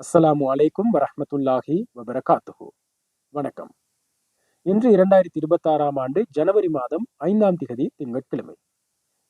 அஸ்ஸலாமு அலைக்கும் வரஹ்மத்துல்லாஹி வபரகாத்துஹு. வணக்கம். இன்று இரண்டாயிரத்தி இருபத்தாறாம் ஆண்டு ஜனவரி மாதம் ஐந்தாம் திகதி திங்கட்கிழமை.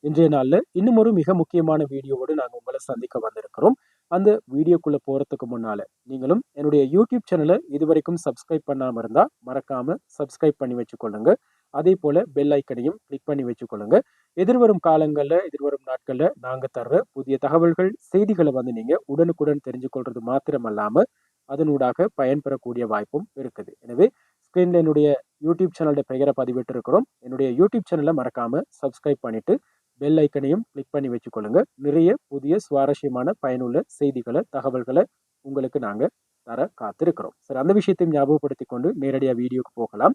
இன்றைய நாளில் இன்னும் ஒரு மிக முக்கியமான வீடியோவோடு நாங்கள் உங்களை சந்திக்க வந்திருக்கிறோம். அந்த வீடியோக்குள்ள போறதுக்கு முன்னால நீங்களும் என்னுடைய யூடியூப் சேனலை இதுவரைக்கும் சப்ஸ்கிரைப் பண்ணாம இருந்தா மறக்காம சப்ஸ்கிரைப் பண்ணி வச்சுக்கொள்ளுங்க. அதே போல பெல் ஐக்கனையும் கிளிக் பண்ணி வச்சுக்கொள்ளுங்க எதிர்வரும் காலங்களில் எதிர்வரும் நாட்களில் நாங்கள் தர்ற புதிய தகவல்கள் செய்திகளை வந்து நீங்க உடனுக்குடன் தெரிஞ்சு கொள்றது மாத்திரமல்லாம அதனூடாக பயன்பெறக்கூடிய வாய்ப்பும் இருக்குது. எனவே ஸ்கிரீன்ல என்னுடைய யூடியூப் சேனலோட பெயரை பதிவிட்டு இருக்கிறோம் என்னுடைய யூடியூப் சேனலை மறக்காம சப்ஸ்கிரைப் பண்ணிட்டு பெல் ஐக்கனையும் கிளிக் பண்ணி வச்சுக்கொள்ளுங்க நிறைய புதிய சுவாரஸ்யமான பயனுள்ள செய்திகளை தகவல்களை உங்களுக்கு நாங்கள் தர காத்திருக்கிறோம். சரி அந்த விஷயத்தையும் ஞாபகப்படுத்தி கொண்டு நேரடியாக வீடியோக்கு போகலாம்.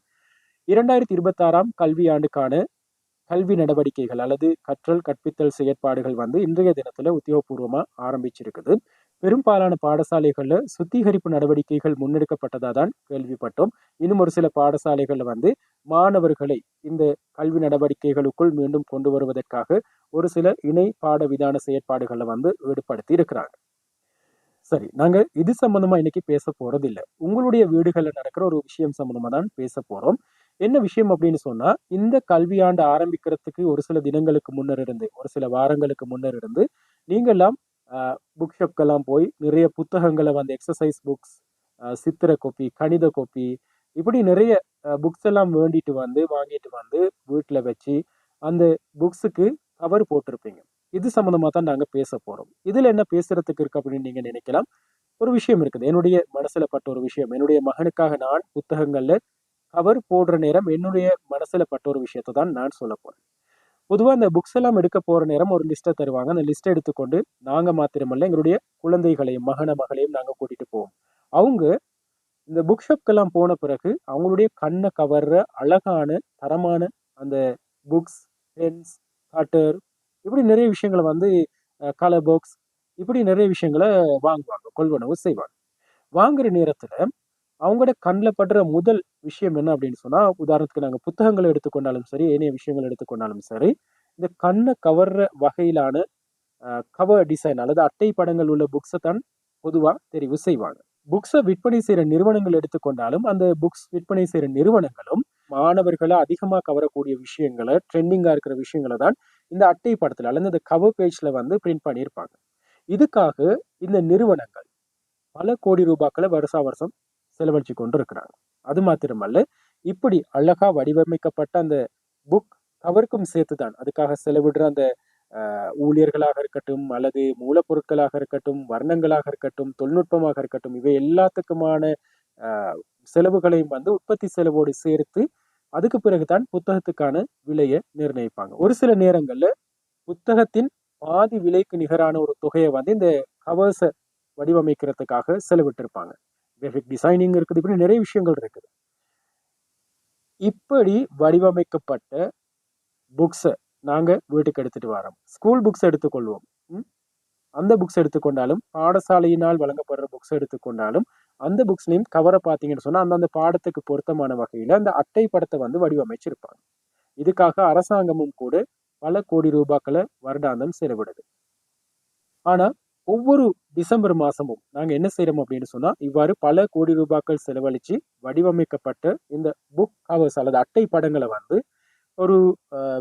இரண்டாயிரத்தி இருபத்தாறாம் கல்வியாண்டுக்கான கல்வி நடவடிக்கைகள் அல்லது கற்றல் கற்பித்தல் செயற்பாடுகள் வந்து இன்றைய தினத்துல உத்தியோகபூர்வமாக ஆரம்பிச்சிருக்குது. பெரும்பாலான பாடசாலைகளில் சுத்திகரிப்பு நடவடிக்கைகள் முன்னெடுக்கப்பட்டதாக தான் கேள்விப்பட்டோம். இன்னும் ஒரு சில பாடசாலைகளில் வந்து மாணவர்களை இந்த கல்வி நடவடிக்கைகளுக்குள் மீண்டும் கொண்டு வருவதற்காக ஒரு சில இணை பாட விதான செயற்பாடுகளை வந்து ஈடுபடுத்தி இருக்கிறாங்க சரி நாங்கள் இது சம்மந்தமாக இன்னைக்கு பேச போகிறதில்லை உங்களுடைய வீடுகளில் நடக்கிற ஒரு விஷயம் சம்மந்தமாக தான் பேச போகிறோம் என்ன விஷயம் அப்படின்னு சொன்னா இந்த கல்வியாண்டு ஆரம்பிக்கிறதுக்கு ஒரு சில தினங்களுக்கு முன்னர் இருந்து ஒரு சில வாரங்களுக்கு முன்னர் இருந்து நீங்கெல்லாம் புக் ஷாப்க்கெல்லாம் போய் நிறைய புத்தகங்களை வந்து எக்ஸசைஸ் புக்ஸ் சித்திர கோப்பி கணித கோப்பி இப்படி நிறைய புக்ஸ் எல்லாம் வேண்டிட்டு வந்து வாங்கிட்டு வந்து வீட்டில் வச்சு அந்த புக்ஸுக்கு கவர் போட்டிருப்பீங்க. இது சம்மந்தமாக தான் நாங்கள் பேச போகிறோம் இதில் என்ன பேசுகிறதுக்கு இருக்கு அப்படின்னு நீங்கள் நினைக்கலாம். ஒரு விஷயம் இருக்குது. என்னுடைய மனசில் பட்ட ஒரு விஷயம். என்னுடைய மகனுக்காக நான் புத்தகங்களில் அவர் போடுற நேரம் என்னுடைய மனசில் பட்ட ஒரு விஷயத்தை தான் நான் சொல்ல போகிறேன் பொதுவாக இந்த புக்ஸ் எல்லாம் எடுக்க போகிற நேரம் ஒரு லிஸ்ட்டை தருவாங்க. அந்த லிஸ்ட்டை எடுத்துக்கொண்டு நாங்கள் மாத்திரமல்ல எங்களுடைய குழந்தைகளையும் மகன மகளையும் நாங்கள் கூட்டிகிட்டு போவோம். அவங்க இந்த புக் ஷாப்க்கெல்லாம் போன பிறகு அவங்களுடைய கண்ணை கவர்ற அழகான தரமான அந்த புக்ஸ் பென்ஸ் கட்டர் இப்படி நிறைய விஷயங்களை வந்து கலர் பாக்ஸ் இப்படி நிறைய விஷயங்களை வாங்குவாங்க கொள்வனவு செய்வாங்க. வாங்குற நேரத்தில் அவங்களோட கண்ணில் படுற முதல் விஷயம் என்ன அப்படின்னு சொன்னால் உதாரணத்துக்கு நாங்கள் புத்தகங்களை எடுத்துக்கொண்டாலும் சரி ஏனைய விஷயங்கள் எடுத்துக்கொண்டாலும் சரி இந்த கண்ணை கவர்ற வகையிலான கவர் டிசைன் அல்லது அட்டை படங்கள் உள்ள புக்ஸை தான் பொதுவாக தெரிவு செய்வாங்க. புக்ஸை விற்பனை செய்கிற நிறுவனங்கள் எடுத்துக்கொண்டாலும் அந்த புக்ஸ் விற்பனை செய்கிற நிறுவனங்களும் மாணவர்களை அதிகமாக கவரக்கூடிய விஷயங்களை ட்ரெண்டிங்காக இருக்கிற விஷயங்களை தான் இந்த அட்டை படத்தில் அல்லது இந்த கவர் பேஜில் வந்து பிரிண்ட் பண்ணியிருப்பாங்க. இதுக்காக இந்த நிறுவனங்கள் பல கோடி ரூபாக்களை வருஷா வருஷம் செலவழிச்சு கொண்டு இருக்கிறாங்க அது மாத்திரமல்ல இப்படி அழகா வடிவமைக்கப்பட்ட அந்த புக் கவருக்கும் சேர்த்து தான் அதுக்காக செலவிடுற அந்த ஊழியர்களாக இருக்கட்டும் அல்லது மூலப்பொருட்களாக இருக்கட்டும் வர்ணங்களாக இருக்கட்டும் தொழில்நுட்பமாக இருக்கட்டும் இவை எல்லாத்துக்குமான செலவுகளையும் வந்து உற்பத்தி செலவோடு சேர்த்து அதுக்கு பிறகுதான் புத்தகத்துக்கான விலையை நிர்ணயிப்பாங்க. ஒரு சில நேரங்கள்ல புத்தகத்தின் பாதி விலைக்கு நிகரான ஒரு தொகையை வந்து இந்த கவர்ஸை வடிவமைக்கிறதுக்காக செலவிட்டிருப்பாங்க. கிராஃபிக் டிசைனிங் இருக்குது. இப்படி நிறைய விஷயங்கள் இருக்குது. இப்படி வடிவமைக்கப்பட்ட புக்ஸை நாங்கள் வீட்டுக்கு எடுத்துகிட்டு வரோம். ஸ்கூல் புக்ஸ் எடுத்துக்கொள்வோம். அந்த புக்ஸ் எடுத்துக்கொண்டாலும் பாடசாலையினால் வழங்கப்படுற புக்ஸ் எடுத்துக்கொண்டாலும் அந்த புக்ஸ்லையும் கவரை பார்த்தீங்கன்னு சொன்னால் அந்தந்த பாடத்துக்கு பொருத்தமான வகையில் அந்த அட்டை படத்தை வந்து வடிவமைச்சிருப்பாங்க. இதுக்காக அரசாங்கமும் கூட பல கோடி ரூபாக்களை வருடாந்தம் செலவிடுது. ஆனால் ஒவ்வொரு டிசம்பர் மாதமும் நாங்கள் என்ன செய்கிறோம் அப்படின்னு சொன்னால் இவ்வாறு பல கோடி ரூபாக்கள் செலவழித்து வடிவமைக்கப்பட்ட இந்த புக் கவர்ஸ் அல்லது அட்டை படங்களை வந்து ஒரு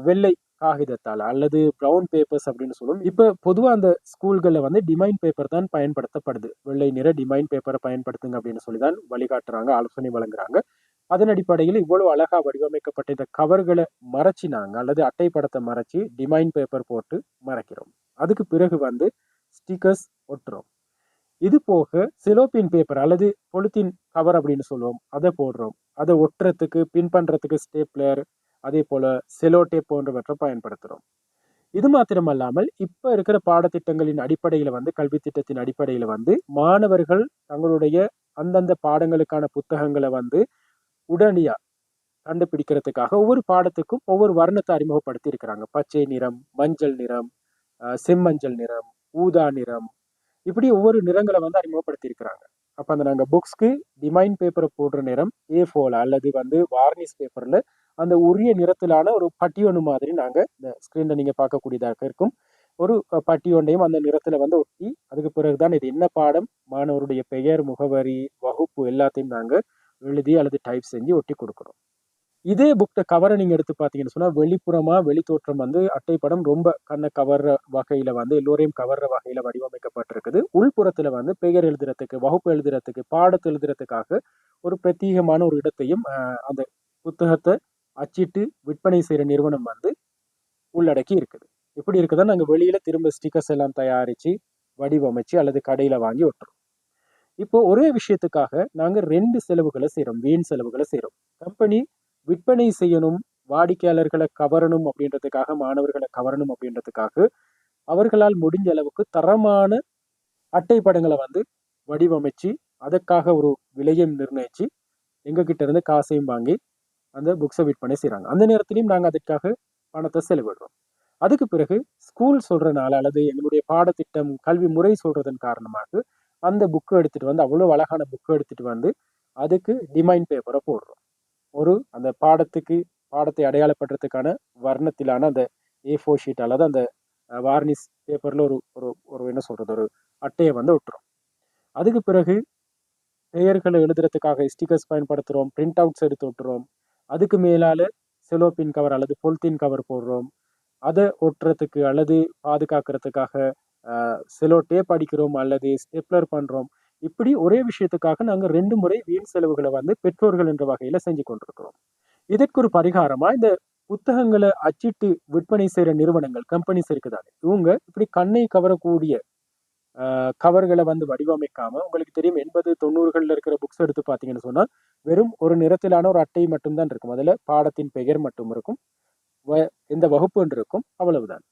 வெள்ளை காகிதத்தால் அல்லது ப்ரௌன் பேப்பர்ஸ் அப்படின்னு சொல்லுவோம் இப்போ பொதுவாக அந்த ஸ்கூல்களில் வந்து டிமைன் பேப்பர் தான் பயன்படுத்தப்படுது. வெள்ளை நிற டிமைன் பேப்பரை பயன்படுத்துங்க அப்படின்னு சொல்லி தான் வழிகாட்டுறாங்க ஆலோசனை வழங்குறாங்க. அதன் அடிப்படையில் இவ்வளோ அழகாக வடிவமைக்கப்பட்ட இந்த கவர்களை மறைச்சினாங்க அல்லது அட்டை படத்தை மறைச்சி டிமைன் பேப்பர் போட்டு மறைக்கிறோம். அதுக்கு பிறகு வந்து ஸ்டிக்கர்ஸ் ஒட்டுறோம். இது போக சிலோபின் பேப்பர் அல்லது பொலித்தீன் கவர் அப்படின்னு சொல்லுவோம். அதை போடுறோம். அதை ஒட்டுறதுக்கு பின் பண்ணுறதுக்கு ஸ்டேப்லர் அதே போல் செலோ டேப் போன்றவற்றை பயன்படுத்துகிறோம் இது மாத்திரமல்லாமல் இப்போ இருக்கிற பாடத்திட்டங்களின் அடிப்படையில் வந்து கல்வி திட்டத்தின் அடிப்படையில் வந்து மாணவர்கள் தங்களுடைய அந்தந்த பாடங்களுக்கான புத்தகங்களை வந்து உடனடியாக கண்டுபிடிக்கிறதுக்காக ஒவ்வொரு பாடத்துக்கும் ஒவ்வொரு வர்ணத்தை அறிமுகப்படுத்தி இருக்கிறாங்க பச்சை நிறம் மஞ்சள் நிறம் செம்மஞ்சள் நிறம் ஊதா நிறம். இப்படி ஒவ்வொரு நிறங்களை வந்து அறிமுகப்படுத்தியிருக்கிறாங்க. அப்போ அந்த நாங்கள் புக்ஸ்க்கு டிமைன் பேப்பரை போடுற நிறம் ஏ ஃபோல அல்லது வந்து வார்னிஸ் பேப்பரில் அந்த உரிய நிறத்திலான ஒரு பட்டியொன்று மாதிரி நாங்கள் இந்த ஸ்க்ரீனில் நீங்கள் பார்க்கக்கூடியதாக இருக்கும். ஒரு பட்டியொன்றையும் அந்த நிறத்தில் வந்து ஒட்டி, அதுக்கு பிறகு தான் இது என்ன பாடம், மாணவருடைய பெயர், முகவரி, வகுப்பு எல்லாத்தையும் நாங்கள் எழுதி அல்லது டைப் செஞ்சு ஒட்டி கொடுக்குறோம். இதே புக்கை கவரை நீங்கள் எடுத்து பார்த்தீங்கன்னு சொன்னால் வெளிப்புறமாக வெளித்தோற்றம் வந்து அட்டைப்படம் ரொம்ப கண்ணை கவர்ற வகையில் வந்து எல்லோரையும் கவர்ற வகையில் வடிவமைக்கப்பட்டிருக்குது. உள்புறத்தில் வந்து பெயர் எழுதுறதுக்கு, வகுப்பு எழுதுறதுக்கு, பாடத்தை எழுதுறதுக்காக ஒரு பிரத்யேகமான ஒரு இடத்தையும் அந்த புத்தகத்தை அச்சிட்டு விற்பனை செய்கிற நிறுவனம் வந்து உள்ளடக்கி இருக்குது. எப்படி இருக்குதுன்னா, நாங்கள் வெளியில் திரும்ப ஸ்டிக்கர்ஸ் எல்லாம் தயாரித்து வடிவமைச்சு அல்லது கடையில் வாங்கி ஒட்டுறோம். இப்போ ஒரே விஷயத்துக்காக நாங்கள் ரெண்டு செலவுகளை செய்கிறோம் வீண் செலவுகளை செய்கிறோம் கம்பெனி விற்பனை செய்யணும், வாடிக்கையாளர்களை கவரணும் அப்படின்றதுக்காக, மாணவர்களை கவரணும் அப்படின்றதுக்காக, அவர்களால் முடிஞ்ச அளவுக்கு தரமான அட்டை படங்களை வந்து வடிவமைச்சு, அதற்காக ஒரு விலையும் நிர்ணயிச்சு, எங்ககிட்ட இருந்து காசையும் வாங்கி, அந்த புக்ஸை விற்பனை செய்கிறாங்க அந்த நேரத்திலையும் நாங்கள் அதற்காக பணத்தை செலவிடுறோம். அதுக்கு பிறகு ஸ்கூல் சொல்கிறனால அல்லது எங்களுடைய பாடத்திட்டம், கல்வி முறை சொல்றதன் காரணமாக, அந்த புக்கு எடுத்துட்டு வந்து அவ்வளோ அழகான புக்கு எடுத்துட்டு வந்து, அதுக்கு டிமைன் பேப்பரை போடுறோம். ஒரு அந்த பாடத்துக்கு பாடத்தை அடையாளப்படுறதுக்கான வர்ணத்திலான அந்த ஏ ஃபோர் ஷீட் அல்லது அந்த வார்னிஸ் பேப்பரில் ஒரு ஒரு ஒரு என்ன சொல்கிறது ஒரு அட்டையை வந்து ஒட்டுறோம். அதுக்கு பிறகு பெயர்களை எழுதுறதுக்காக ஸ்டிக்கர்ஸ் பயன்படுத்துகிறோம் பிரிண்ட் அவுட்ஸ் எடுத்து விட்டுறோம் அதுக்கு மேலால் செலோபின் கவர் அல்லது பொலித்தீன் கவர் போடுறோம். அதை ஒட்டுறதுக்கு அல்லது பாதுகாக்கிறதுக்காக செலோ டேப் அடிக்கிறோம் அல்லது ஸ்டெப்லர் பண்ணுறோம் இப்படி ஒரே விஷயத்துக்காக நாங்கள் ரெண்டு முறை வீண் செலவுகளை வந்து பெற்றோர்கள் என்ற வகையில் செஞ்சு கொண்டிருக்கிறோம். இதற்கு ஒரு பரிகாரமா இந்த புத்தகங்களை அச்சிட்டு விற்பனை செய்கிற நிறுவனங்கள், கம்பெனிஸ் இருக்குதாங்க இவங்க இப்படி கண்ணை கவரக்கூடிய கவர்களை வந்து வடிவமைக்காம, உங்களுக்கு தெரியும் 80, 90கள்ல இருக்கிற புக்ஸ் எடுத்து பார்த்தீங்கன்னு சொன்னால் வெறும் ஒரு நிறத்திலான ஒரு அட்டை மட்டும்தான் இருக்கும். அதில் பாடத்தின் பெயர் மட்டும் இருக்கும். வ எந்த வகுப்புன்னு இருக்கும். அவ்வளவுதான்.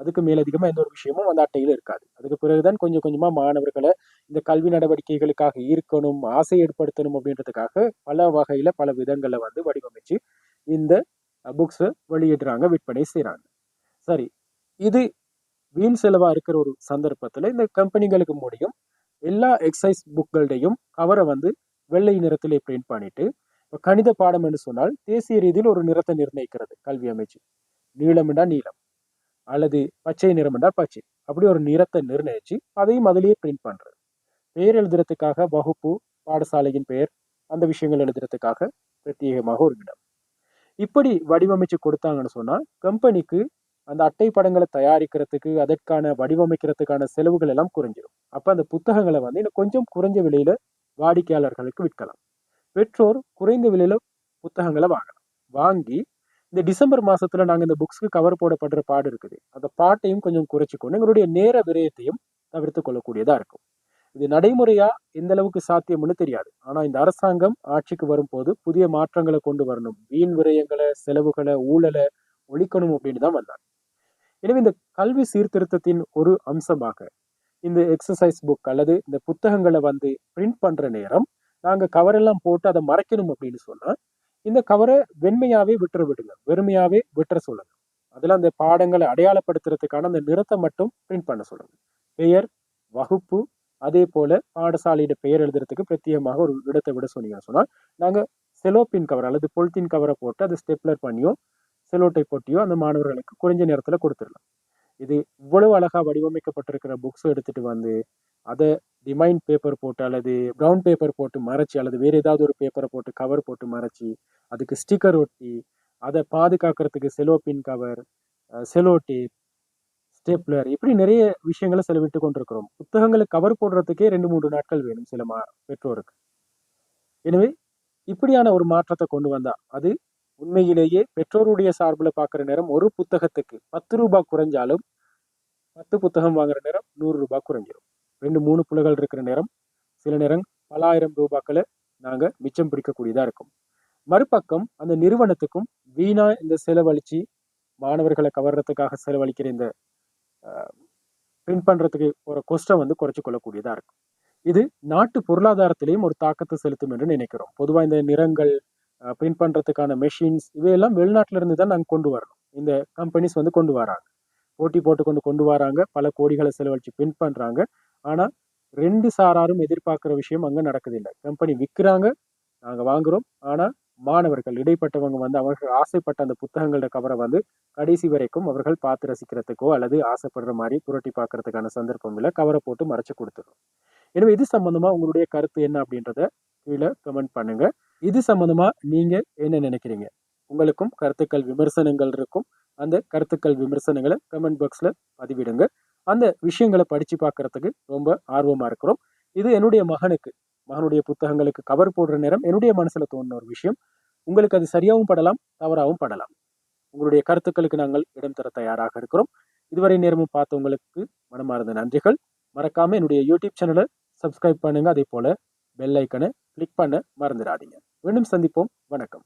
அதுக்கு மேலதிகமாக எந்த ஒரு விஷயமும் அந்த அட்டையில் இருக்காது. அதுக்கு பிறகு தான் கொஞ்சம் கொஞ்சமாக மாணவர்களை இந்த கல்வி நடவடிக்கைகளுக்காக ஈர்க்கணும், ஆசை ஏற்படுத்தணும் அப்படின்றதுக்காக பல வகையில் பல விதங்களை வந்து வடிவமைச்சு, இந்த புக்ஸை வெளியிடுறாங்க, விற்பனை செய்கிறாங்க சரி, இது வீண் செலவாக இருக்கிற ஒரு சந்தர்ப்பத்தில் இந்த கம்பெனிகளுக்கு முடியும். எல்லா எக்ஸசைஸ் புக்களுடையும் கவரை வந்து வெள்ளை நிறத்திலே பிரிண்ட் பண்ணிட்டு, இப்போ கணித பாடம் என்று சொன்னால், தேசிய ரீதியில் ஒரு நிறத்தை நிர்ணயிக்கிறது கல்வி அமைச்சு. நீளம்னா நீளம் அல்லது பச்சை நிறம் என்றால் பச்சை. அப்படி ஒரு நிறத்தை நிர்ணயிச்சு, அதையும் அதிலேயே பிரிண்ட் பண்ணுறேன் பெயர் எழுதுறதுக்காக வகுப்பு, பாடசாலையின் பெயர், அந்த விஷயங்கள் எழுதுறதுக்காக பிரத்யேகமாக ஒரு இடம். இப்படி வடிவமைச்சு கொடுத்தாங்கன்னு சொன்னால் கம்பெனிக்கு அந்த அட்டை படங்களை தயாரிக்கிறதுக்கு, அதற்கான வடிவமைக்கிறதுக்கான செலவுகள் எல்லாம் குறைஞ்சிரும். அப்போ அந்த புத்தகங்களை வந்து இன்னும் கொஞ்சம் குறைஞ்ச விலையில வாடிக்கையாளர்களுக்கு விற்கலாம். பெற்றோர் குறைந்த விலையில புத்தகங்களை வாங்கலாம். வாங்கி, இந்த டிசம்பர் மாதத்தில் நாங்கள் இந்த புக்ஸ்க்கு கவர் போடப்படுற பாடு இருக்குது. அந்த பாட்டையும் கொஞ்சம் குறைச்சிக்கொண்டு எங்களுடைய நேர விரயத்தையும் தவிர்த்து கொள்ளக்கூடியதாக இருக்கும். இது நடைமுறையாக எந்த அளவுக்கு சாத்தியம்னு தெரியாது. ஆனால் இந்த அரசாங்கம் ஆட்சிக்கு வரும்போது புதிய மாற்றங்களை கொண்டு வரணும். வீண் விரயங்களை செலவுகளை ஊழலை ஒழிக்கணும் அப்படின்னு தான் வந்தாங்க. எனவே இந்த கல்வி சீர்திருத்தத்தின் ஒரு அம்சமாக, இந்த எக்ஸசைஸ் புக் அல்லது இந்த புத்தகங்களை வந்து பிரிண்ட் பண்ணுற நேரம், நாங்கள் கவரெல்லாம் போட்டு அதை மறைக்கணும் அப்படின்னு சொன்னால் இந்த கவரை வெண்மையாவே விட்டுற விடுங்க. வெறுமையாவே விட்டுற சொல்லுங்க. அதில் அந்த பாடங்களை அடையாளப்படுத்துறதுக்கான அந்த நிறத்த மட்டும் பிரிண்ட் பண்ண சொல்லுங்க. பெயர், வகுப்பு, அதே போல் பாடசாலையோட பெயர் எழுதுறதுக்கு பிரத்யேகமாக ஒரு இடத்தை விட சொன்னீங்கன்னு சொன்னால் நாங்கள் செலோபின் கவர் அல்லது பொலித்தீன் கவரை போட்டு அதை ஸ்டெப்லர் பண்ணியோ, செலோட்டை போட்டியோ அந்த மாணவர்களுக்கு குறைஞ்ச நேரத்தில் கொடுத்துடலாம் இது இவ்வளவு அழகாக வடிவமைக்கப்பட்டிருக்கிற புக்ஸும் எடுத்துகிட்டு வந்து, அதை டிமைன் பேப்பர் போட்டு அல்லது ப்ரவுன் பேப்பர் போட்டு மறைச்சு அல்லது வேறு ஏதாவது ஒரு பேப்பரை போட்டு கவர் போட்டு மறைச்சி அதுக்கு ஸ்டிக்கர் ஒட்டி, அதை பாதுகாக்கிறதுக்கு cellophane cover, cello tape, stapler இப்படி நிறைய விஷயங்களை செலவிட்டு கொண்டிருக்கிறோம். புத்தகங்களை கவர் போடுறதுக்கே 2, 3 நாட்கள் வேணும் சில மா பெற்றோருக்கு. எனவே, இப்படியான ஒரு மாற்றத்தை கொண்டு வந்தால் அது உண்மையிலேயே பெற்றோருடைய சார்பில் பார்க்குற நேரம் ஒரு புத்தகத்துக்கு பத்து ரூபா குறைஞ்சாலும், 10 புத்தகம் வாங்குற நேரம் நூறு ரூபாய் குறைஞ்சிரும். ரெண்டு மூணு புலகள் இருக்கிற நேரம், சில நேரம் பல ஆயிரம் ரூபாக்களை நாங்கள் மிச்சம் பிடிக்கக்கூடியதாக இருக்கும். மறுபக்கம் அந்த நிறுவனத்துக்கும் வீணா இந்த செலவழிச்சு, மாணவர்களை கவர்றதுக்காக செலவழிக்கிற இந்த பிரிண்ட் பண்ணுறதுக்கு ஒரு கொஸ்டம் வந்து குறைச்சி கொள்ளக்கூடியதாக இருக்கும். இது நாட்டு பொருளாதாரத்திலையும் ஒரு தாக்கத்தை செலுத்தும் என்று நினைக்கிறோம். பொதுவாக இந்த நிறங்கள், பிரிண்ட் பண்ணுறதுக்கான மெஷின்ஸ் இவையெல்லாம் வெளிநாட்டுல இருந்து தான் நாங்கள் கொண்டு வரணும். இந்த கம்பெனிஸ் வந்து கொண்டு வராங்க. போட்டி போட்டுக்கொண்டு கொண்டு வராங்க. பல கோடிகளை செலவழித்து பிரிண்ட் பண்ணுறாங்க ஆனால் ரெண்டு சாராரும் எதிர்பார்க்குற விஷயம் அங்கே நடக்குதில்ல. கம்பெனி விற்கிறாங்க நாங்கள் வாங்குகிறோம் ஆனால் மாணவர்கள் இடைப்பட்டவங்க வந்து அவர்கள் ஆசைப்பட்ட அந்த புத்தகங்களோட கவரை வந்து கடைசி வரைக்கும் அவர்கள் பார்த்து ரசிக்கிறதுக்கோ அல்லது ஆசைப்படுற மாதிரி புரட்டி பார்க்கறதுக்கான சந்தர்ப்பம் இல்லை கவரை போட்டு மறைச்சு கொடுத்துரும் எனவே இது சம்மந்தமாக உங்களுடைய கருத்து என்ன அப்படின்றத கீழே கமெண்ட் பண்ணுங்கள் இது சம்மந்தமாக நீங்கள் என்ன நினைக்கிறீங்க? உங்களுக்கும் கருத்துக்கள் விமர்சனங்கள் இருக்கும். அந்த கருத்துக்கள் விமர்சனங்களை கமெண்ட் பாக்ஸில் பதிவிடுங்க. அந்த விஷயங்களை படித்து பார்க்கறதுக்கு ரொம்ப ஆர்வமாக இருக்கிறோம். இது என்னுடைய மகனுக்கு மகனுடைய புத்தகங்களுக்கு கவர் போடுற நேரம் என்னுடைய மனசில் தோணுன ஒரு விஷயம். உங்களுக்கு அது சரியாகவும் படலாம் தவறாகவும் படலாம். உங்களுடைய கருத்துக்களுக்கு நாங்கள் இடம் தர தயாராக இருக்கிறோம். இதுவரை நேரமும் பார்த்தவங்களுக்கு மனமார்ந்த நன்றிகள். மறக்காமல் என்னுடைய யூடியூப் சேனலை சப்ஸ்கிரைப் பண்ணுங்கள் அதே போல் பெல் ஐக்கனை கிளிக் பண்ண மறந்துடாதீங்க. மீண்டும் சந்திப்போம். வணக்கம்.